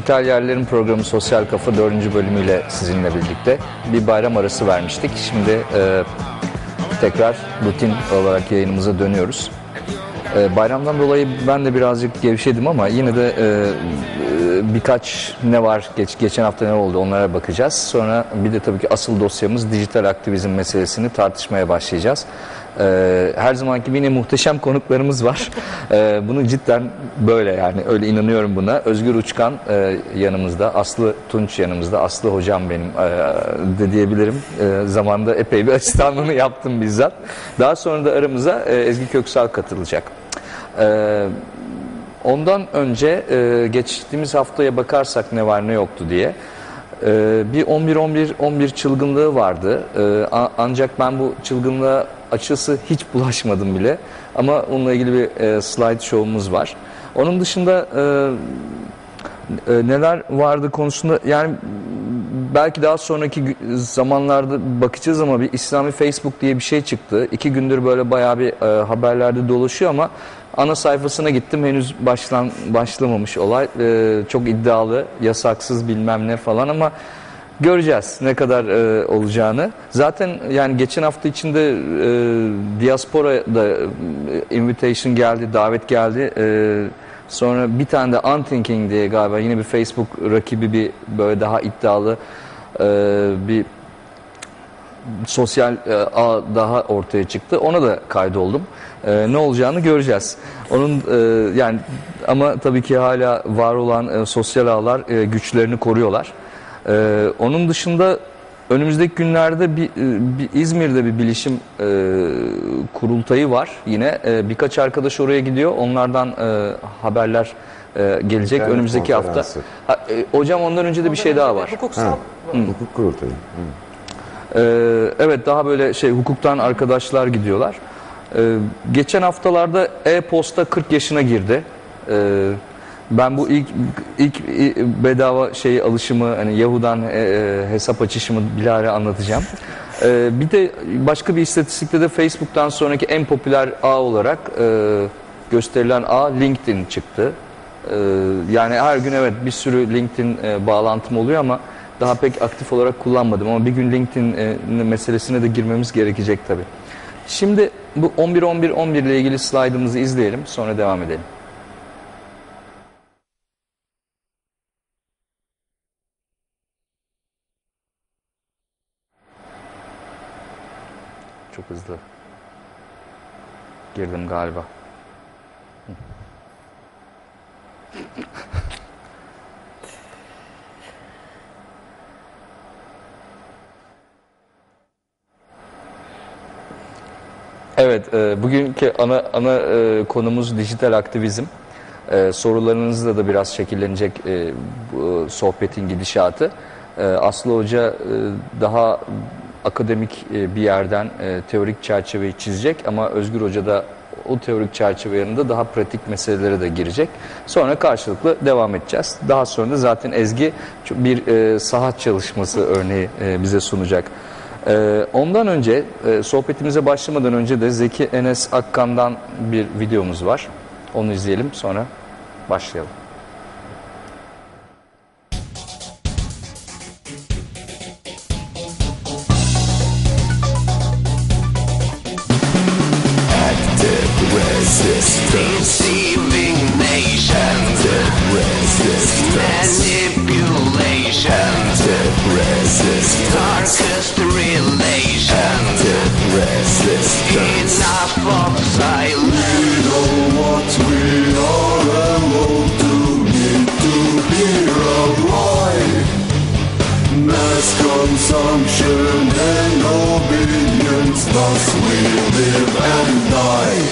Dijital Yerlerin programı Sosyal Kafa 4. bölümüyle sizinle birlikte bir bayram arası vermiştik. Şimdi e, tekrar rutin olarak yayınımıza dönüyoruz. E, bayramdan dolayı ben de birazcık gevşedim ama yine de e, e, birkaç ne var, geç, geçen hafta ne oldu onlara bakacağız. Sonra bir de tabii ki asıl dosyamız dijital aktivizm meselesini tartışmaya başlayacağız. E, her zamanki yine muhteşem konuklarımız var. E, bunu cidden böyle yani öyle inanıyorum buna. Özgür Uçkan e, yanımızda, Aslı Tunç yanımızda. Aslı hocam benim e, de diyebilirim. E, epey bir asistanlığını yaptım bizzat. Daha sonra da aramıza e, Ezgi Köksal katılacak. E, ondan önce geçtiğimiz haftaya bakarsak ne var ne yoktu diye e, bir 11-11-11 çılgınlığı vardı. E, a- ancak ben bu çılgınlığa açısı hiç bulaşmadım bile. Ama onunla ilgili bir e, slide show'umuz var. Onun dışında e, e, neler vardı konusunda yani belki daha sonraki zamanlarda bakacağız ama bir İslami Facebook diye bir şey çıktı. İki gündür böyle bayağı bir e, haberlerde dolaşıyor ama ana sayfasına gittim henüz başlan başlamamış olay. E, çok iddialı, yasaksız bilmem ne falan ama göreceğiz ne kadar e, olacağını. Zaten yani geçen hafta içinde e, Diaspora'da e, invitation geldi, davet geldi. E, Sonra bir tane de Unthinking diye galiba yine bir Facebook rakibi bir böyle daha iddialı e, bir sosyal e, ağ daha ortaya çıktı. Ona da kaydoldum. E, ne olacağını göreceğiz. Onun e, yani ama tabii ki hala var olan e, sosyal ağlar e, güçlerini koruyorlar. E, onun dışında önümüzdeki günlerde bir, e, bir İzmir'de bir bilişim e, kurultayı var. Yine e, birkaç arkadaş oraya gidiyor. Onlardan e, haberler e, gelecek İnternet önümüzdeki hafta. Ha, e, hocam ondan önce de bir şey daha var. Hukuksal Hukuk kurultayı. Hı. Ee, evet daha böyle şey hukuktan arkadaşlar gidiyorlar. Ee, geçen haftalarda e-posta 40 yaşına girdi. Ee, ben bu ilk ilk bedava şey alışımı hani Yahoo'dan e, e, hesap açışımı bilahare anlatacağım. Ee, bir de başka bir istatistikte de Facebook'tan sonraki en popüler ağ olarak e, gösterilen ağ LinkedIn çıktı. Ee, yani her gün evet bir sürü LinkedIn e, bağlantım oluyor ama daha pek aktif olarak kullanmadım ama bir gün LinkedIn e, meselesine de girmemiz gerekecek tabii. Şimdi bu 11-11-11 ile ilgili slaydımızı izleyelim sonra devam edelim. Çok hızlı. Girdim galiba. Evet, e, bugünkü ana ana e, konumuz dijital aktivizm. E, sorularınızla da biraz şekillenecek e, bu sohbetin gidişatı. E, Aslı Hoca e, daha akademik e, bir yerden e, teorik çerçeveyi çizecek ama Özgür Hoca da o teorik çerçeve yanında daha pratik meselelere de girecek. Sonra karşılıklı devam edeceğiz. Daha sonra da zaten Ezgi bir e, sahat çalışması örneği e, bize sunacak. Ee, ondan önce e, sohbetimize başlamadan önce de Zeki Enes Akkan'dan bir videomuz var. Onu izleyelim sonra başlayalım. Enough of silence. We know what we are alone to need to hear alive. Mass consumption and obedience, thus we live and die.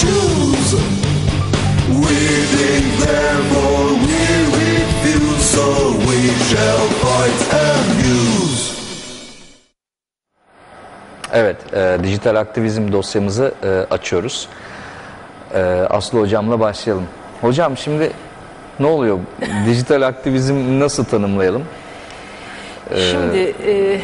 Choose. We think therefore we refuse, so we shall fight and use. Evet, e, dijital aktivizm dosyamızı e, açıyoruz. E, Aslı hocamla başlayalım. Hocam şimdi ne oluyor? dijital aktivizm nasıl tanımlayalım? Şimdi e,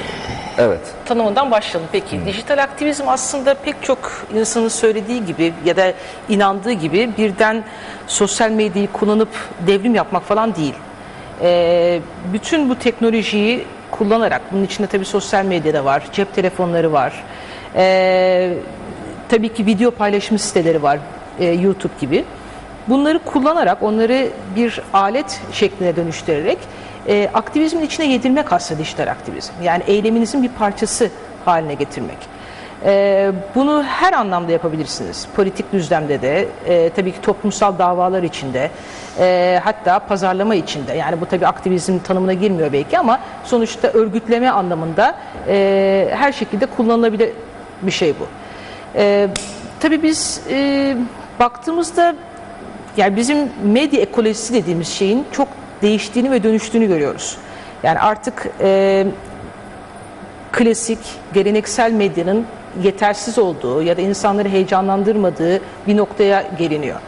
Evet. tanımından başlayalım. Peki dijital aktivizm aslında pek çok insanın söylediği gibi ya da inandığı gibi birden sosyal medyayı kullanıp devrim yapmak falan değil. E, bütün bu teknolojiyi kullanarak, bunun içinde tabii sosyal medyada var, cep telefonları var, e, tabii ki video paylaşım siteleri var, e, YouTube gibi. Bunları kullanarak, onları bir alet şekline dönüştürerek e, aktivizmin içine yedirmek aslında dijital aktivizm. Yani eyleminizin bir parçası haline getirmek. E, bunu her anlamda yapabilirsiniz. Politik düzlemde de, e, tabii ki toplumsal davalar içinde, e, hatta pazarlama içinde. Yani bu tabii aktivizm tanımına girmiyor belki ama sonuçta örgütleme anlamında e, her şekilde kullanılabilir bir şey bu. E, tabii biz e, baktığımızda yani bizim medya ekolojisi dediğimiz şeyin çok değiştiğini ve dönüştüğünü görüyoruz. Yani artık e, klasik, geleneksel medyanın yetersiz olduğu ya da insanları heyecanlandırmadığı bir noktaya geliniyor.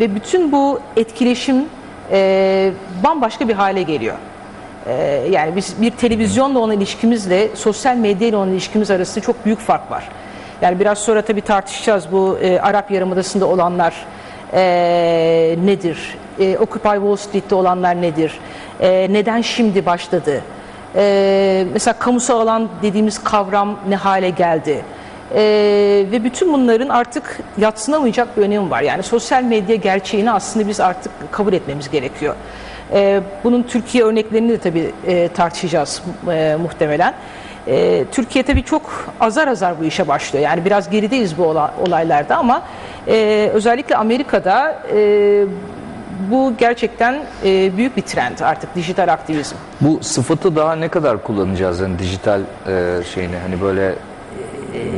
Ve bütün bu etkileşim e, bambaşka bir hale geliyor. E, yani biz bir televizyonla olan ilişkimizle sosyal medya ile olan ilişkimiz arasında çok büyük fark var. Yani biraz sonra tabii tartışacağız bu e, Arap Yarımadası'nda olanlar e, nedir? E, Occupy Wall Street'te olanlar nedir? E, neden şimdi başladı? E, mesela kamusal alan dediğimiz kavram ne hale geldi? E, ve bütün bunların artık yatsınamayacak bir önemi var. Yani sosyal medya gerçeğini aslında biz artık kabul etmemiz gerekiyor. E, bunun Türkiye örneklerini de tabii e, tartışacağız e, muhtemelen. E, Türkiye tabii çok azar azar bu işe başlıyor. Yani biraz gerideyiz bu ola- olaylarda ama e, özellikle Amerika'da e, bu gerçekten e, büyük bir trend artık dijital aktivizm. Bu sıfatı daha ne kadar kullanacağız yani dijital e, şeyini? Hani böyle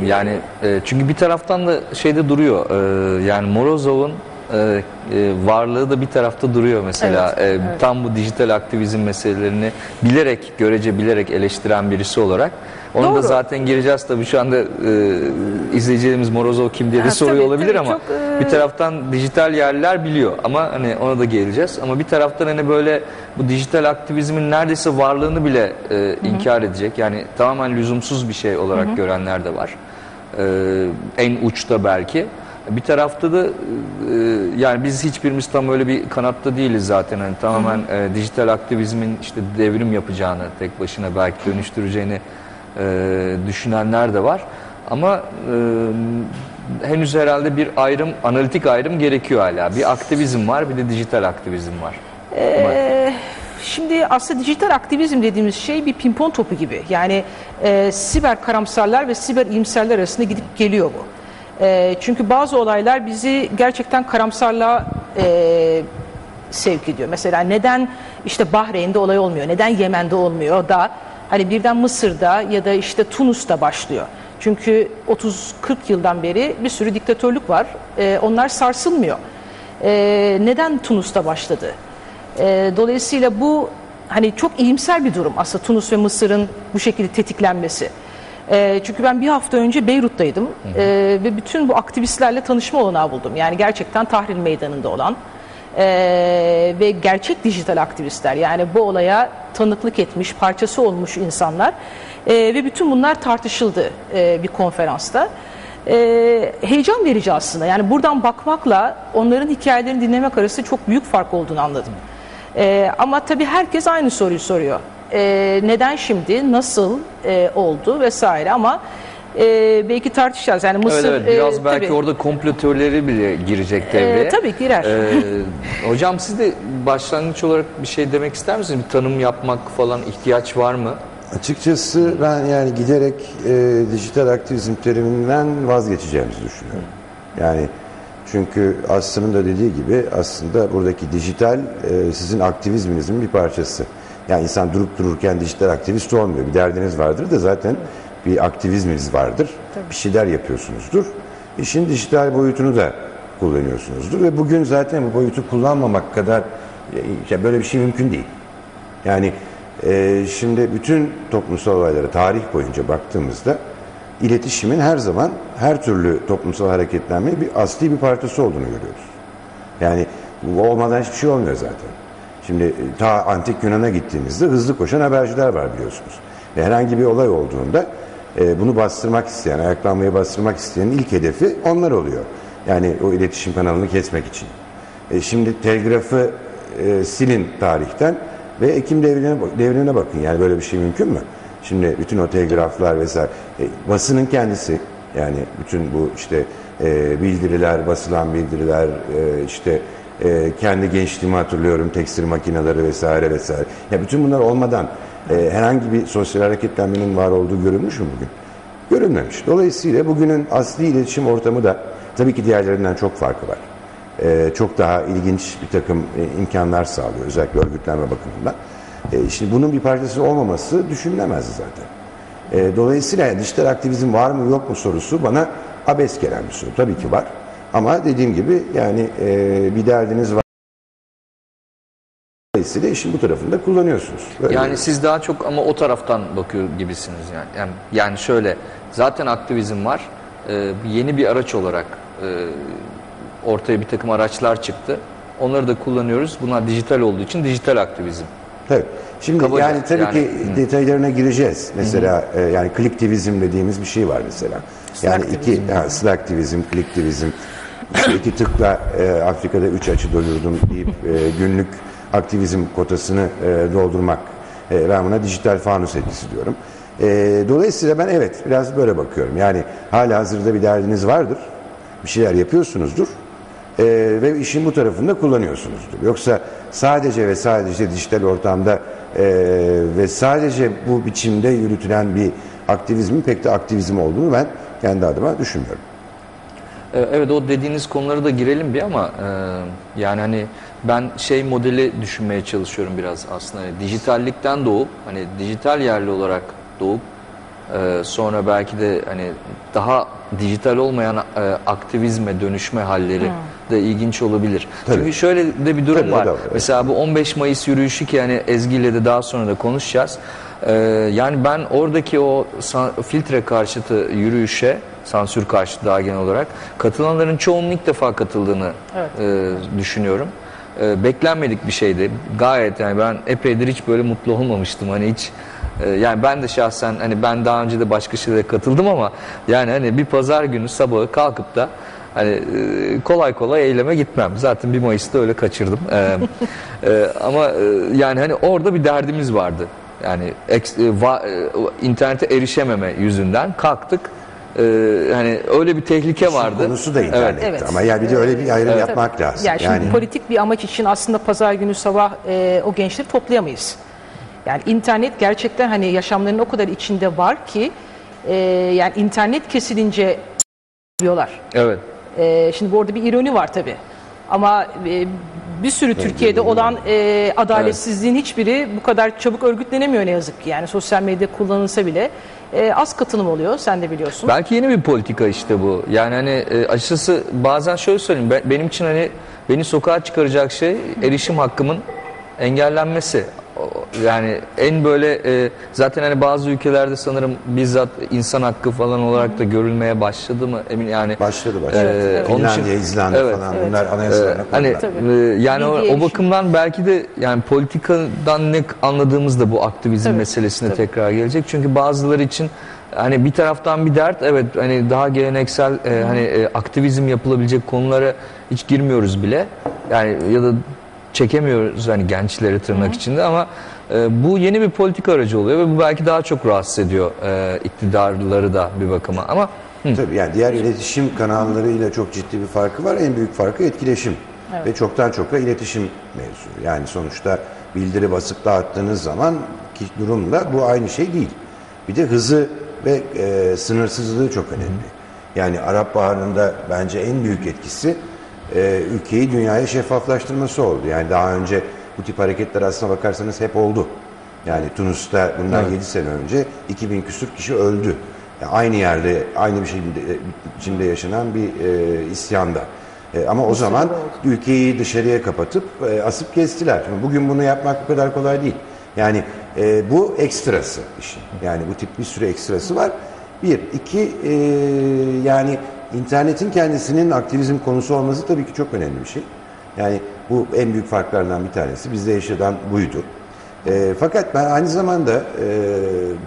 yani e, çünkü bir taraftan da şeyde duruyor e, yani Morozov'un e, e, varlığı da bir tarafta duruyor mesela. Evet, E, tam bu dijital aktivizm meselelerini bilerek görece bilerek eleştiren birisi olarak onu da Doğru. zaten gireceğiz tabii şu anda e, izleyicilerimiz Morozov kim diye de Ha, soruyor tabii, olabilir tabii, ama çok, e, bir taraftan dijital yerliler biliyor ama hani ona da geleceğiz ama bir taraftan hani böyle bu dijital aktivizmin neredeyse varlığını bile e, inkar edecek yani tamamen lüzumsuz bir şey olarak görenler de var. E, en uçta belki. Bir tarafta da e, yani biz hiçbirimiz tam öyle bir kanatta değiliz zaten. Hani tamamen e, dijital aktivizmin işte devrim yapacağını, tek başına belki dönüştüreceğini e, düşünenler de var. Ama e, henüz herhalde bir ayrım, analitik ayrım gerekiyor hala. Bir aktivizm var, bir de dijital aktivizm var. Ee, şimdi aslında dijital aktivizm dediğimiz şey bir pimpon topu gibi. Yani e, siber karamsarlar ve siber iyimserler arasında gidip geliyor bu. E, çünkü bazı olaylar bizi gerçekten karamsarlığa e, sevk ediyor. Mesela neden işte Bahreyn'de olay olmuyor, neden Yemen'de olmuyor da hani birden Mısır'da ya da işte Tunus'ta başlıyor. Çünkü 30-40 yıldan beri bir sürü diktatörlük var. E, onlar sarsılmıyor. E, neden Tunus'ta başladı? E, dolayısıyla bu hani çok iyimser bir durum aslında Tunus ve Mısır'ın bu şekilde tetiklenmesi. E, çünkü ben bir hafta önce Beyrut'taydım E, ve bütün bu aktivistlerle tanışma olanağı buldum. Yani gerçekten Tahrir Meydanı'nda olan e, ve gerçek dijital aktivistler yani bu olaya tanıklık etmiş, parçası olmuş insanlar E, ve bütün bunlar tartışıldı e, bir konferansta. E, heyecan verici aslında. Yani buradan bakmakla onların hikayelerini dinlemek arası çok büyük fark olduğunu anladım. E, ama tabii herkes aynı soruyu soruyor. E, neden şimdi, nasıl e, oldu vesaire ama e, belki tartışacağız. Yani Mısır Evet, evet biraz e, belki tabii. orada komplo teorileri bile girecek devreye. E, tabii girer. Ee, hocam siz de başlangıç olarak bir şey demek ister misiniz? Bir tanım yapmak falan ihtiyaç var mı? Açıkçası ben yani giderek e, dijital aktivizm teriminden vazgeçeceğimizi düşünüyorum. Yani Çünkü Aslı'nın da dediği gibi aslında buradaki dijital e, sizin aktivizminizin bir parçası. Yani insan durup dururken dijital aktivist olmuyor. Bir derdiniz vardır da zaten bir aktivizminiz vardır. Bir şeyler yapıyorsunuzdur. İşin dijital boyutunu da kullanıyorsunuzdur. Ve bugün zaten bu boyutu kullanmamak kadar ya böyle bir şey mümkün değil. Yani e, şimdi bütün toplumsal olaylara tarih boyunca baktığımızda iletişimin her zaman her türlü toplumsal hareketlenmenin bir asli bir parçası olduğunu görüyoruz. Yani bu olmadan hiçbir şey olmuyor zaten. Şimdi e, ta antik Yunan'a gittiğimizde hızlı koşan haberciler var biliyorsunuz. Ve herhangi bir olay olduğunda e, bunu bastırmak isteyen, ayaklanmayı bastırmak isteyenin ilk hedefi onlar oluyor. Yani o iletişim kanalını kesmek için. E, şimdi telgrafı e, silin tarihten ve Ekim devrine, devrine bakın. Yani böyle bir şey mümkün mü? Şimdi bütün o telgraflar vesaire. E, basının kendisi yani bütün bu işte e, bildiriler, basılan bildiriler, e, işte e, kendi gençliğimi hatırlıyorum, tekstil makineleri vesaire vesaire. Ya bütün bunlar olmadan e, herhangi bir sosyal hareketlenmenin var olduğu görülmüş mü bugün? Görülmemiş. Dolayısıyla bugünün asli iletişim ortamı da tabii ki diğerlerinden çok farkı var. E, çok daha ilginç bir takım e, imkanlar sağlıyor özellikle örgütlenme bakımından. E, şimdi bunun bir parçası olmaması düşünülemezdi zaten. E, dolayısıyla dijital aktivizm var mı yok mu sorusu bana abes gelen bir soru. Tabii ki var. Ama dediğim gibi yani e, bir derdiniz var. Dolayısıyla işin bu tarafında kullanıyorsunuz. Böyle Yani siz daha çok ama o taraftan bakıyor gibisiniz yani. Yani, yani şöyle zaten aktivizm var. Ee, yeni bir araç olarak e, ortaya bir takım araçlar çıktı. Onları da kullanıyoruz. Bunlar dijital olduğu için dijital aktivizm. Tabii. Şimdi Kabaca, yani tabii yani, ki detaylarına gireceğiz. Mesela e, yani kliktivizm dediğimiz bir şey var mesela. Yani iki ha, slacktivizm, kliktivizm. İşte iki tıkla e, Afrika'da üç açı doyurdum deyip e, günlük aktivizm kotasını e, doldurmak. E, ben dijital fanus etkisi diyorum. E, dolayısıyla ben evet biraz böyle bakıyorum. Yani hala hazırda bir derdiniz vardır. Bir şeyler yapıyorsunuzdur. Ee, ve işin bu tarafında kullanıyorsunuzdur. Yoksa sadece ve sadece dijital ortamda e, ve sadece bu biçimde yürütülen bir aktivizmin pek de aktivizm olduğunu ben kendi adıma düşünmüyorum. Ee, Evet o dediğiniz konulara da girelim bir ama e, yani hani ben şey modeli düşünmeye çalışıyorum biraz aslında. Hani dijitallikten doğup hani dijital yerli olarak doğup e, sonra belki de hani daha dijital olmayan e, aktivizme dönüşme halleri de ilginç olabilir. Tabii. Çünkü şöyle de bir durum Tabii, var. var, evet. Mesela bu 15 Mayıs yürüyüşü ki hani Ezgi ile de daha sonra da konuşacağız. Ee, yani ben oradaki o san- filtre karşıtı yürüyüşe, sansür karşıtı daha genel olarak katılanların çoğunun ilk defa katıldığını e, düşünüyorum. E, beklenmedik bir şeydi. Gayet yani ben epeydir hiç böyle mutlu olmamıştım. Hani hiç e, yani ben de şahsen hani ben daha önce de başka şeylere katıldım ama yani hani bir pazar günü sabahı kalkıp da Hani e, kolay kolay eyleme gitmem. Zaten 1 Mayıs'ta öyle kaçırdım. Ee, e, ama e, yani hani orada bir derdimiz vardı. Yani e, va- e, internete erişememe yüzünden kalktık. Ee, hani öyle bir tehlike vardı. Konusu da internet Evet. ama yani bir de öyle bir ayrım yapmak lazım. Yani şimdi politik bir amaç için aslında pazar günü sabah e, o gençleri toplayamayız. Yani internet gerçekten hani yaşamlarının o kadar içinde var ki e, yani internet kesilince diyorlar. Evet. E, şimdi bu orada bir ironi var tabii. Ama e, bir sürü Türkiye'de olan e, adaletsizliğin hiçbiri bu kadar çabuk örgütlenemiyor ne yazık ki. Yani sosyal medya kullanılsa bile e, az katılım oluyor. Sen de biliyorsun. Belki yeni bir politika işte bu. Yani hani e, açıkçası bazen şöyle söyleyeyim. Ben, benim için hani beni sokağa çıkaracak şey erişim hakkımın engellenmesi. Yani en böyle e, zaten hani bazı ülkelerde sanırım bizzat insan hakkı falan olarak da görülmeye başladı mı emin yani. Başladı başladı. Ee, onun için- Finlandiya, İzlanda Evet. falan bunlar anayasalarına Hani koydular. e, yani o, o bakımdan belki de yani politikadan ne anladığımız da bu aktivizm Tabii, meselesine tekrar gelecek. Çünkü bazıları için hani bir taraftan bir dert evet hani daha geleneksel e, hani e, aktivizm yapılabilecek konulara hiç girmiyoruz bile. Yani ya da çekemiyoruz hani gençleri tırnak içinde ama e, bu yeni bir politika aracı oluyor ve bu belki daha çok rahatsız ediyor e, iktidarları da bir bakıma ama hı, Tabii yani diğer iletişim kanallarıyla çok ciddi bir farkı var. En büyük farkı etkileşim. Ve çoktan çok da iletişim mevzu. Yani sonuçta bildiri basıp dağıttığınız zaman ki durumla bu aynı şey değil. Bir de hızı ve e, sınırsızlığı çok önemli. Yani Arap Baharı'nda bence en büyük etkisi e, ülkeyi dünyaya şeffaflaştırması oldu. Yani daha önce bu tip hareketler aslına bakarsanız hep oldu. Yani Tunus'ta bundan 7 sene önce 2000 küsur kişi öldü. Yani aynı yerde, aynı bir şeyin de- içinde yaşanan bir e, isyanda. E, ama o zaman ülkeyi dışarıya kapatıp e, asıp kestiler. Şimdi bugün bunu yapmak bu kadar kolay değil. Yani e, bu ekstrası işin. Yani bu tip bir sürü ekstrası var. Bir. iki e, yani internetin kendisinin aktivizm konusu olması tabii ki çok önemli bir şey. Yani bu en büyük farklardan bir tanesi. Bizde yaşanan buydu. E, fakat ben aynı zamanda e,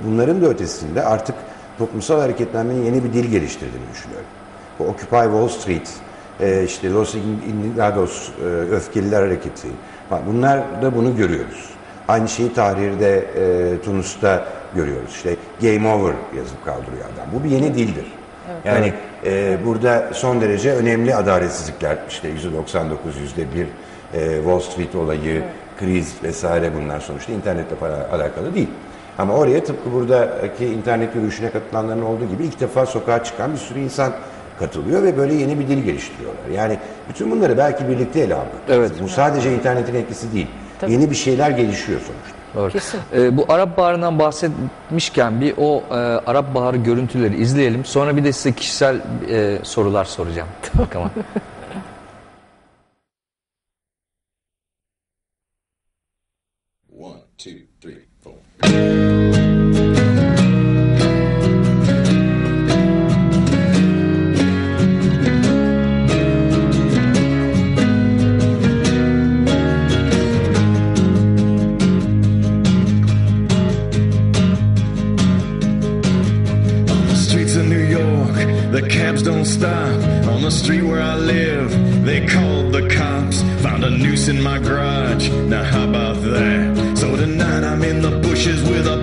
bunların da ötesinde artık toplumsal hareketlenmenin yeni bir dil geliştirdiğini düşünüyorum. Bu Occupy Wall Street, e, işte Los Indignados, e, Öfkeliler Hareketi. Bak Bunlar da bunu görüyoruz. Aynı şeyi Tahrir'de, e, Tunus'ta görüyoruz. İşte Game Over yazıp kaldırıyor adam. Bu bir yeni dildir. Yani e, burada son derece önemli adaletsizlikler, işte %99, %1 e, Wall Street olayı, kriz vesaire bunlar sonuçta internetle para alakalı değil. Ama oraya tıpkı buradaki internet yürüyüşüne katılanların olduğu gibi ilk defa sokağa çıkan bir sürü insan katılıyor ve böyle yeni bir dil geliştiriyorlar. Yani bütün bunları belki birlikte ele almak. Evet. Bu sadece internetin etkisi değil. Yeni bir şeyler gelişiyor sonuçta. Doğru. Kesin. Ee, bu Arap Baharı'ndan bahsetmişken bir o e, Arap Baharı görüntüleri izleyelim. Sonra bir de size kişisel e, sorular soracağım. Tamam. One, two, three, don't stop. On the street where I live, they called the cops. Found a noose in my garage. Now how about that? So tonight I'm in the bushes with a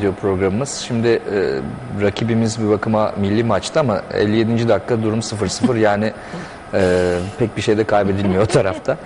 ediyor programımız. Şimdi e, rakibimiz bir bakıma milli maçtı ama 57. dakika durum 0-0 yani e, pek bir şey de kaybedilmiyor o tarafta.